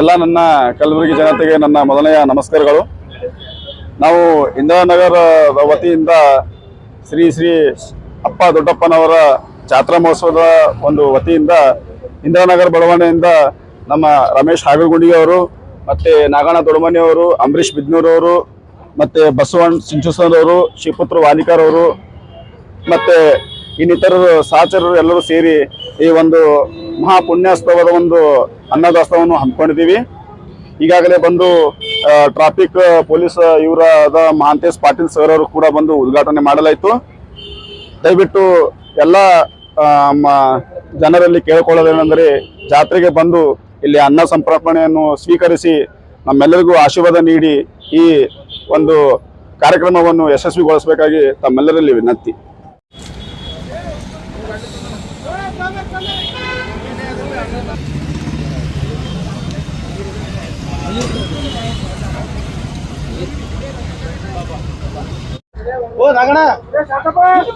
ಎಲ್ಲ ನನ್ನ ಕಲಬುರಗಿ ಜನತೆಗೆ ನನ್ನ ಮೊದಲನೆಯ ನಮಸ್ಕಾರಗಳು. ನಾವು ಇಂದಿರಾನಗರ ವತಿಯಿಂದ ಶ್ರೀ ಶ್ರೀ ಅಪ್ಪ ದೊಡ್ಡಪ್ಪನವರ ಜಾತ್ರಾ ಮಹೋತ್ಸವದ ಒಂದು ವತಿಯಿಂದ ಇಂದಿರಾನಗರ ಬಡಾವಣೆಯಿಂದ ನಮ್ಮ ರಮೇಶ್ ಹಾಗಲಗುಂಡಿಗೆ ಅವರು ಮತ್ತು ನಾಗಣ್ಣ ದೊಡಮನೆಯವರು ಅಂಬರೀಷ್ ಬಿದ್ನೂರ್ ಅವರು ಮತ್ತೆ ಬಸವಣ್ಣ ಸಿಂಚುಸನ್ ಅವರು ಶಿವಪುತ್ರ ವಾನಿಕಾರವರು, ಮತ್ತೆ ಇನ್ನಿತರರು ಸಹಚರರು ಎಲ್ಲರೂ ಸೇರಿ ಈ ಒಂದು ಮಹಾ ಪುಣ್ಯಾಸ್ತವದ ಒಂದು ಅನ್ನದಾಸ್ತವನ್ನು ಹಮ್ಮಿಕೊಂಡಿದ್ದೀವಿ. ಈಗಾಗಲೇ ಬಂದು ಟ್ರಾಫಿಕ್ ಪೊಲೀಸ್ ಇವರಾದ ಮಹಾಂತೇಶ್ ಪಾಟೀಲ್ ಸರ್ ಅವರು ಕೂಡ ಬಂದು ಉದ್ಘಾಟನೆ ಮಾಡಲಾಯಿತು. ದಯವಿಟ್ಟು ಎಲ್ಲ ಜನರಲ್ಲಿ ಕೇಳಿಕೊಳ್ಳೋದೇನೆಂದರೆ ಜಾತ್ರೆಗೆ ಬಂದು ಇಲ್ಲಿ ಅನ್ನ ಸಂಪರ್ಪಣೆಯನ್ನು ಸ್ವೀಕರಿಸಿ ನಮ್ಮೆಲ್ಲರಿಗೂ ಆಶೀರ್ವಾದ ನೀಡಿ ಈ ಒಂದು ಕಾರ್ಯಕ್ರಮವನ್ನು ಯಶಸ್ವಿಗೊಳಿಸಬೇಕಾಗಿ ತಮ್ಮೆಲ್ಲರಲ್ಲಿ ವಿನಂತಿ.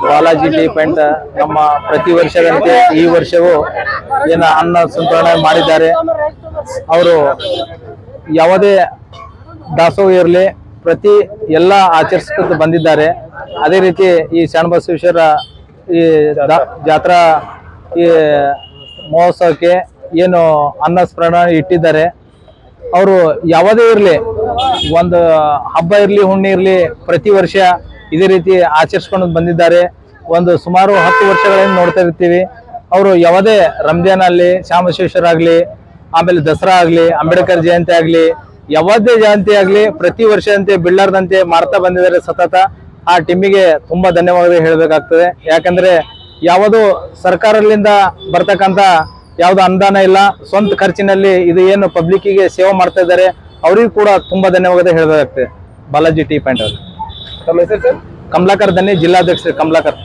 ಬಾಲಾಜಿ ಟೀ ಪಾಯಿಂಟ್ ನಮ್ಮ ಪ್ರತಿ ವರ್ಷದಂತೆ ಈ ವರ್ಷವೂ ಏನ ಅನ್ನ ಸಂತರಣೆ ಮಾಡಿದ್ದಾರೆ. ಅವರು ಯಾವುದೇ ದಾಸೋಹ ಇರಲಿ, ಪ್ರತಿ ಎಲ್ಲ ಆಚರಿಸ್ಕೊಂಡು ಬಂದಿದ್ದಾರೆ. ಅದೇ ರೀತಿ ಈ ಶರಣಬಸವೇಶ್ವರ ಈ ಜಾತ್ರಾ ಈ ಮಹೋತ್ಸವಕ್ಕೆ ಏನು ಅನ್ನ ಸ್ಮರಣ ಇಟ್ಟಿದ್ದಾರೆ. ಅವರು ಯಾವುದೇ ಇರಲಿ, ಒಂದು ಹಬ್ಬ ಇರಲಿ, ಹುಣ್ಣಿ ಇರಲಿ, ಪ್ರತಿ ವರ್ಷ ಇದೇ ರೀತಿ ಆಚರಿಸ್ಕೊಂಡು ಬಂದಿದ್ದಾರೆ. ಒಂದು ಸುಮಾರು ಹತ್ತು ವರ್ಷಗಳಿಂದ ನೋಡ್ತಾ ಇರ್ತೀವಿ. ಅವರು ಯಾವುದೇ ರಂಜಾನ್ ಆಗಲಿ ಶ್ಯಾಮಶೇಶ್ವರ ಆಗಲಿ, ಆಮೇಲೆ ದಸರಾ ಆಗಲಿ, ಅಂಬೇಡ್ಕರ್ ಜಯಂತಿ ಆಗಲಿ, ಯಾವುದೇ ಜಯಂತಿ ಆಗಲಿ, ಪ್ರತಿ ವರ್ಷದಂತೆ ಬಿಳ್ಳಾರ್ದಂತೆ ಮಾಡ್ತಾ ಬಂದಿದ್ದಾರೆ ಸತತ. ಆ ಟೀಮಿಗೆ ತುಂಬಾ ಧನ್ಯವಾದ ಹೇಳಬೇಕಾಗ್ತದೆ. ಯಾಕಂದ್ರೆ ಯಾವುದು ಸರ್ಕಾರದಿಂದ ಬರ್ತಕ್ಕಂಥ ಯಾವ್ದು ಅನುದಾನ ಇಲ್ಲ ಸ್ವಂತ ಖರ್ಚಿನಲ್ಲಿ ಇದು ಏನು ಪಬ್ಲಿಕ್ಗೆ ಸೇವೆ ಮಾಡ್ತಾ ಇದ್ದಾರೆ ಅವರಿಗೂ ಕೂಡ ತುಂಬಾ ಧನ್ಯವಾದ ಹೇಳಬೇಕಾಗ್ತದೆ ಬಾಲಾಜಿ ಟಿ ಪಾಯಿಂಟ್ ಅವರು ಕಮಲಾಕರ್ ದನ್ನಿ ಜಿಲ್ಲಾಧ್ಯಕ್ಷರು ಕಮಲಾಕರ್.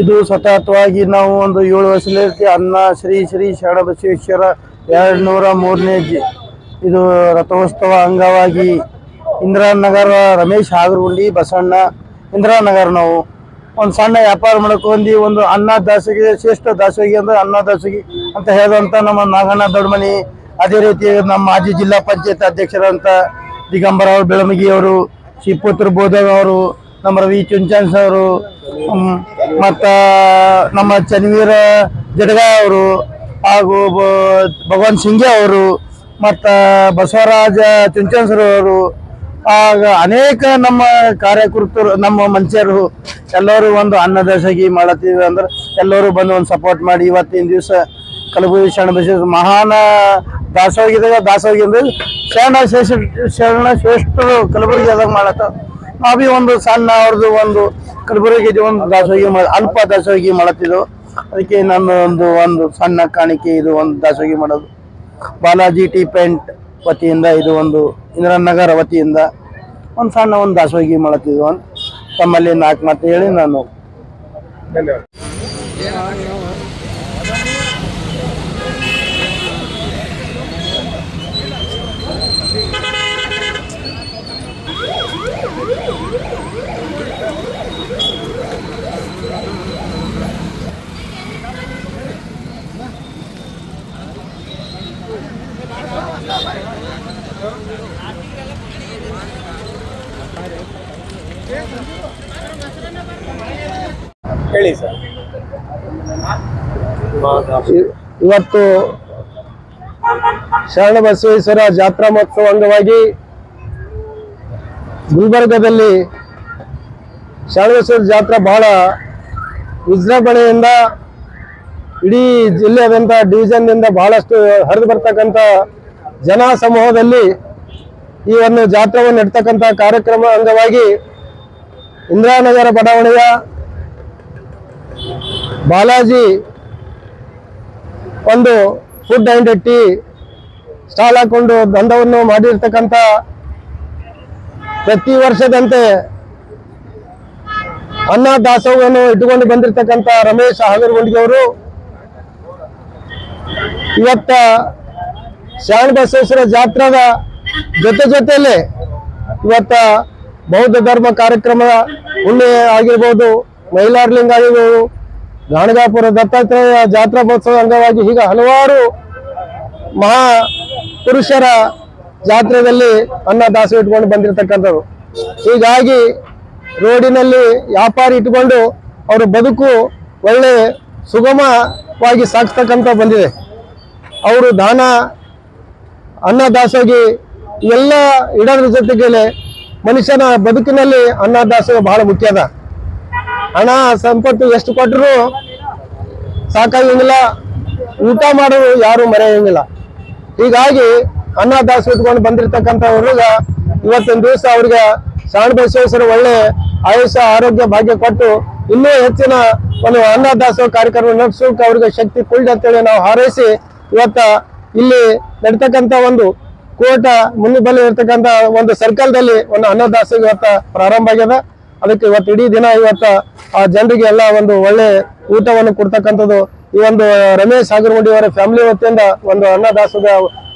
ಇದು ಸತತವಾಗಿ ನಾವು ಒಂದು ಏಳು ವರ್ಷದಲ್ಲಿ ಅನ್ನ, ಶ್ರೀ ಶ್ರೀ, ಶರಣಬಸವೇಶ್ವರ ಎರಡು ನೂರ ಮೂರನೇ ಜಿ. ಇದು ರಥೋತ್ಸವ ಅಂಗವಾಗಿ ಇಂದಿರಾನಗರ ರಮೇಶ್ ಹಾಗರಗುಂಡಿ, ಬಸಣ್ಣ ಇಂದಿರಾನಗರ ನಾವು. ಒಂದು ಸಣ್ಣ ವ್ಯಾಪಾರ ಮಾಡ್ಕೊಂಡು ಒಂದು ಅನ್ನ ದಾಸೋಗಿ ಶ್ರೇಷ್ಠ ದಾಸೋಗಿ ಅಂದ್ರೆ ಅನ್ನ ದಾಸೋಗಿ ಅಂತ ಹೇಳಿದಂಥ ನಮ್ಮ ನಾಗಣ್ಣ ದೊಡ್ಡಮನಿ, ಅದೇ ರೀತಿ ನಮ್ಮ ಮಾಜಿ ಜಿಲ್ಲಾ ಪಂಚಾಯತ್ ಅಧ್ಯಕ್ಷರಂತ ದಿಗಂಬರ ಅವರು, ಬೆಳಮಗಿ ಅವರು ಶ್ರೀಪುತ್ರ ಬೋಧವ್ ಅವರು ನಮ್ಮ ರವಿ ಚುಂಚನ್ ಅವರು ಮತ್ತು ನಮ್ಮ ಚನ್ವೀರ ಜಡಗ ಅವರು, ಹಾಗೂ ಭಗವಾನ್ ಸಿಂಗೆ ಅವರು, ಮತ್ತ ಬಸವರಾಜ ಚುಂಚಾನ್ಸರ್ ಅವರು, ಆಗ ಅನೇಕ ನಮ್ಮ ಕಾರ್ಯಕರ್ತರು, ನಮ್ಮ ಮನುಷ್ಯರು ಎಲ್ಲರೂ ಒಂದು ಅನ್ನದಾಸಗಿ ಮಾಡತ್ತೀವಿ ಅಂದ್ರೆ ಎಲ್ಲರೂ ಬಂದು ಒಂದು ಸಪೋರ್ಟ್ ಮಾಡಿ ಇವತ್ತಿನ ದಿವಸ ಕಲಬುರಗಿ ಶರಣ ಬಸವ ಮಹಾನ ದಾಸೋಗಿದಾಗ ದಾಸೋಗಿ ಅಂದ್ರೆ ಶರಣ ಶ್ರೇಷ್ಠ ಶರಣ ಶ್ರೇಷ್ಠರು ಕಲಬುರಗಿ ಅದಾಗ ಮಾಡತ್ತ. ಬಿ ಒಂದು ಸಣ್ಣ ಅವ್ರದ್ದು ಒಂದು ಕಲಬುರಗಿ ಒಂದು ದಾಸೋಗಿ ಅಲ್ಪ ದಾಸೋಗಿ ಮಾಡತ್ತಿದ್ದು. ಅದಕ್ಕೆ ನನ್ನ ಒಂದು ಒಂದು ಸಣ್ಣ ಕಾಣಿಕೆ ಇದು ಒಂದು ದಾಸೋಗಿ ಮಾಡೋದು. ಬಾಲಾಜಿ ಟೀ ಪೆಂಟ್ ವತಿಯಿಂದ ಇದು ಒಂದು ಇಂದ್ರನಗರ ವತಿಯಿಂದ ಒಂದು ಸಣ್ಣ ಒಂದು ದಾಸೋಗಿ ಮಾಡತ್ತಿದ್ವು ಅಂತ ತಮ್ಮಲ್ಲಿ ನಾಲ್ಕು ಮಾತು ಹೇಳಿ ನಾನು ಹೇಳಿ ಸರ್. ಇವತ್ತು ಶರಣ ಬಸವೇಶ್ವರ ಜಾತ್ರಾ ಮಹೋತ್ಸವ ಅಂಗವಾಗಿ ಗುಲ್ಬರ್ಗದಲ್ಲಿ ಶರಣಬಸವೇಶ್ವರ ಜಾತ್ರಾ ಬಹಳ ವಿಜೃಂಭಣೆಯಿಂದ ಇಡೀ ಜಿಲ್ಲೆಯಾದ್ಯಂತ ಡಿವಿಷನ್ನಿಂದ ಬಹಳಷ್ಟು ಹರಿದು ಬರ್ತಕ್ಕಂಥ ಜನ ಸಮೂಹದಲ್ಲಿ ಈ ಒಂದು ಜಾತ್ರೆಯನ್ನು ನಡ್ತಕ್ಕಂಥ ಕಾರ್ಯಕ್ರಮ ಅಂಗವಾಗಿ ಇಂದಿರಾನಗರ ಬಡಾವಣೆಯ ಬಾಲಾಜಿ ಒಂದು ಫುಡ್ ಆ್ಯಂಡ್ ಟೀ ಸ್ಟಾಲ್ ಹಾಕೊಂಡು ದಂಧವನ್ನು ಮಾಡಿರ್ತಕ್ಕಂಥ ಪ್ರತಿ ವರ್ಷದಂತೆ ಅನ್ನ ದಾಸೋಹವನ್ನು ಇಟ್ಟುಕೊಂಡು ಬಂದಿರತಕ್ಕಂಥ ರಮೇಶ್ ಹಾಗರಗುಂಡಿಗೆ ಅವರು ಇವತ್ತ ಶರಣ ಬಸವೇಶ್ವರ ಜಾತ್ರದ ಜೊತೆ ಜೊತೆಯಲ್ಲಿ ಇವತ್ತ ಬೌದ್ಧ ಧರ್ಮ ಕಾರ್ಯಕ್ರಮ ಹುಣ್ಣೆ ಆಗಿರ್ಬೋದು ಮೈಲಾರ್ಲಿಂಗ ಆಗಿರ್ಬೋದು ಗಾಣಗಾಪುರ ದತ್ತಾತ್ರೇಯ ಜಾತ್ರಾ ಮಹೋತ್ಸವ ಅಂಗವಾಗಿ ಹೀಗೆ ಹಲವಾರು ಮಹಾ ಪುರುಷರ ಜಾತ್ರೆಯಲ್ಲಿ ಅನ್ನ ದಾಸೋಹ ಇಟ್ಕೊಂಡು ಬಂದಿರತಕ್ಕಂಥವ್ರು ಹೀಗಾಗಿ ರೋಡಿನಲ್ಲಿ ವ್ಯಾಪಾರಿ ಇಟ್ಕೊಂಡು ಅವರ ಬದುಕು ಒಳ್ಳೆ ಸುಗಮವಾಗಿ ಸಾಗಿಸ್ತಕ್ಕಂಥ ಬಂದಿದೆ. ಅವರು ದಾನ ಅನ್ನ ದಾಸೋಗಿ ಎಲ್ಲ ಇಡೋದ್ರ ಜೊತೆಗೆ ಮನುಷ್ಯನ ಬದುಕಿನಲ್ಲಿ ಅನ್ನ ದಾಸೋಗ ಬಹಳ ಮುಖ್ಯ ಅದ. ಹಣ, ಸಂಪತ್ತು ಎಷ್ಟು ಕೊಟ್ಟರು ಸಾಕಾಗಂಗಿಲ್ಲ ಊಟ ಮಾಡೋರು ಯಾರು ಮರೆಯಂಗಿಲ್ಲ. ಹೀಗಾಗಿ ಅನ್ನ ದಾಸ ಇಟ್ಕೊಂಡು ಬಂದಿರತಕ್ಕಂಥವ್ರಿಗ ಇವತ್ತಿನ ದಿವಸ ಅವ್ರಿಗೆ ಶಾಣ ಬಸವೇಶ್ವರ ಒಳ್ಳೆ ಆಯುಷ್ಯ ಆರೋಗ್ಯ, ಭಾಗ್ಯ ಕೊಟ್ಟು ಇನ್ನೂ ಹೆಚ್ಚಿನ ಒಂದು ಅನ್ನ ಕಾರ್ಯಕ್ರಮ ನಡೆಸೋಕೆ ಅವ್ರಿಗೆ ಶಕ್ತಿ, ಕುಳ್ಳಿ ಅಂತೇಳಿ ನಾವು ಹಾರೈಸಿ ಇವತ್ತ ಇಲ್ಲಿ ನಡೀತಕ್ಕಂಥ ಒಂದು ಕೋಟ ಮುಂದೆ ಬಲ್ಲಿ ಇರ್ತಕ್ಕಂಥ ಒಂದು ಸರ್ಕಲ್ದಲ್ಲಿ ಒಂದು ಅನ್ನದಾಸ ಇವತ್ತ ಪ್ರಾರಂಭ ಆಗ್ಯದ. ಅದಕ್ಕೆ ಇವತ್ತು ಇಡೀ ದಿನ ಇವತ್ತ ಆ ಜನರಿಗೆ ಎಲ್ಲ ಒಂದು ಒಳ್ಳೆ ಊಟವನ್ನು ಕೊಡ್ತಕ್ಕಂಥದ್ದು ಈ ಒಂದು ರಮೇಶ್ ಸಾಗರಗುಂಡಿ ಅವರ ಫ್ಯಾಮಿಲಿ ವತಿಯಿಂದ ಒಂದು ಅನ್ನದಾಸದ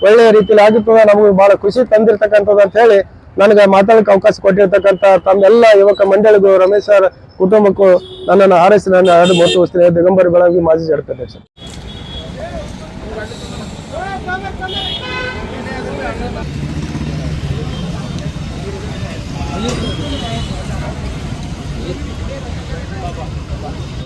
ಒಳ್ಳೆಯ ರೀತಿಯಲ್ಲಿ ಆಗುತ್ತದೆ ನಮಗೆ ಬಹಳ ಖುಷಿ ತಂದಿರ್ತಕ್ಕಂಥದ್ದು ಅಂತ ಹೇಳಿ ನನಗೆ ಮಾತಾಡಕ್ಕೆ ಅವಕಾಶ ಕೊಟ್ಟಿರ್ತಕ್ಕಂಥ ತಮ್ಮೆಲ್ಲ ಯುವಕ ಮಂಡಳಿಗೂ ರಮೇಶ್ ಸರ್ ಕುಟುಂಬಕ್ಕೂ ನನ್ನನ್ನು ಹಾರೈಸಿ ನನ್ನ ಎರಡು ಮೂವತ್ತು ದಿಗಂಬರಿ ಬೆಳಗ್ಗೆ ಮಾಜಿ ಜಡ್ಪಾಧ್ಯಕ್ಷ ババ。